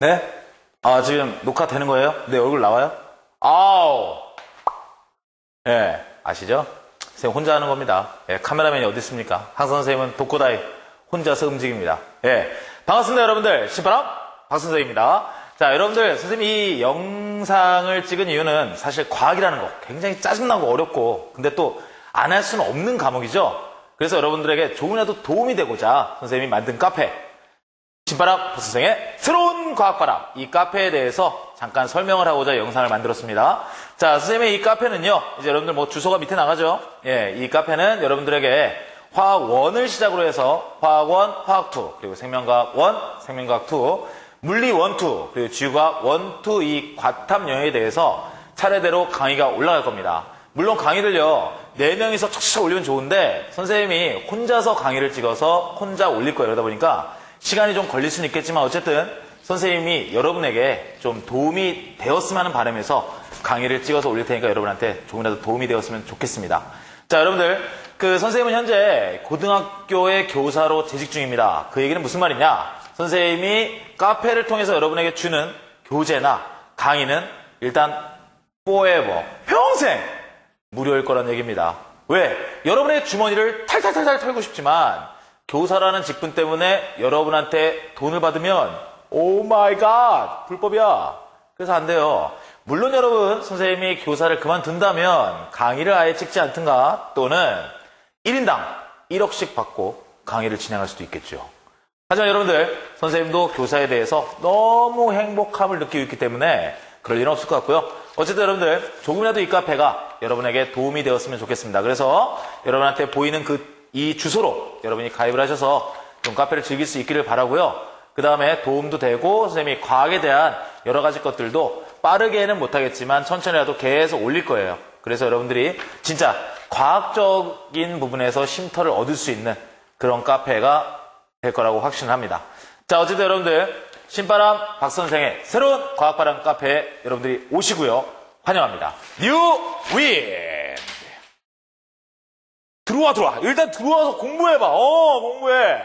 네? 아, 지금 녹화 되는 거예요? 내 얼굴 나와요? 아우! 예, 아시죠? 선생님 혼자 하는 겁니다. 예, 카메라맨이 어디 있습니까? 항상 선생님은 독고다이 혼자서 움직입니다. 예, 반갑습니다, 여러분들. 신바람 박선생입니다. 자, 여러분들, 선생님이 이 영상을 찍은 이유는 사실 과학이라는 거 굉장히 짜증나고 어렵고, 근데 또 안 할 수는 없는 과목이죠? 그래서 여러분들에게 조금이라도 도움이 되고자 선생님이 만든 카페, 신바람 박선생의 새로운 과학바람 이 카페에 대해서 잠깐 설명을 하고자 영상을 만들었습니다. 자, 선생님의 이 카페는요, 이제 여러분들 뭐 주소가 밑에 나가죠? 예, 이 카페는 여러분들에게 화학 1을 시작으로 해서 화학 1, 화학 2, 그리고 생명과학 1, 생명과학 2, 물리 1, 2, 그리고 지구과학 1, 2, 이 과탐 영역에 대해서 차례대로 강의가 올라갈 겁니다. 물론 강의를요, 4명이서 척척 올리면 좋은데, 선생님이 혼자서 강의를 찍어서 혼자 올릴 거예요. 그러다 보니까 시간이 좀 걸릴 수는 있겠지만, 어쨌든 선생님이 여러분에게 좀 도움이 되었으면 하는 바람에서 강의를 찍어서 올릴 테니까 여러분한테 조금이라도 도움이 되었으면 좋겠습니다. 자, 여러분들, 그 선생님은 현재 고등학교의 교사로 재직 중입니다. 그 얘기는 무슨 말이냐? 선생님이 카페를 통해서 여러분에게 주는 교재나 강의는 일단 forever, 평생 무료일 거란 얘기입니다. 왜? 여러분의 주머니를 탈탈탈탈 털고 싶지만 교사라는 직분 때문에 여러분한테 돈을 받으면 오 마이 갓 불법이야. 그래서 안 돼요. 물론 여러분 선생님이 교사를 그만둔다면 강의를 아예 찍지 않든가 또는 1인당 1억씩 받고 강의를 진행할 수도 있겠죠. 하지만 여러분들 선생님도 교사에 대해서 너무 행복함을 느끼고 있기 때문에 그럴 일은 없을 것 같고요. 어쨌든 여러분들 조금이라도 이 카페가 여러분에게 도움이 되었으면 좋겠습니다. 그래서 여러분한테 보이는 그 이 주소로 여러분이 가입을 하셔서 좀 카페를 즐길 수 있기를 바라고요. 그 다음에 도움도 되고 선생님이 과학에 대한 여러 가지 것들도 빠르게는 못하겠지만 천천히라도 계속 올릴 거예요. 그래서 여러분들이 진짜 과학적인 부분에서 쉼터를 얻을 수 있는 그런 카페가 될 거라고 확신합니다. 자, 어쨌든 여러분들 신바람 박 선생의 새로운 과학바람 카페에 여러분들이 오시고요. 환영합니다. 뉴 윈! 들어와, 들어와. 일단 들어와서 공부해봐. 어, 공부해.